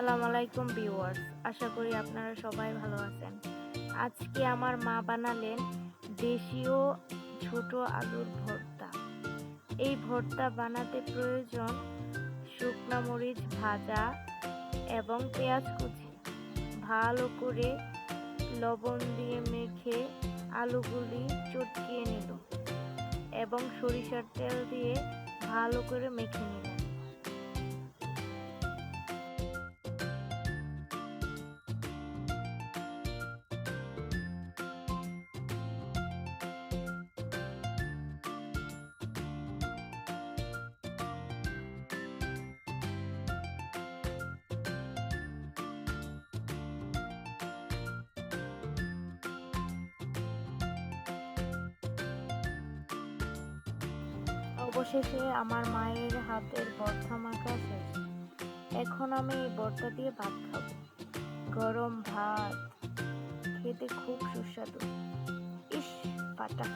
আসসালামু আলাইকুম ভিউয়ার্স, আশা করি আপনারা সবাই ভালো আছেন। আজকে আমার মা বানালেন দেশীয় ছোট আলুর ভর্তা। এই ভর্তা বানাতে প্রয়োজন শুকনো মরিচ ভাজা এবং পেঁয়াজ কুচি। ভালো করে লবণ দিয়ে মেখে আলুগুলি চটকিয়ে নিল এবং সরিষার তেল দিয়ে ভালো করে মেখে নিলেন। অবশেষে আমার মায়ের হাতের ভর্তা মাখা শেষ। এখন আমি এই ভর্তা দিয়ে ভাত খাব। গরম ভাত। খেতে খুব সুস্বাদু। ইস ফাটাফাটি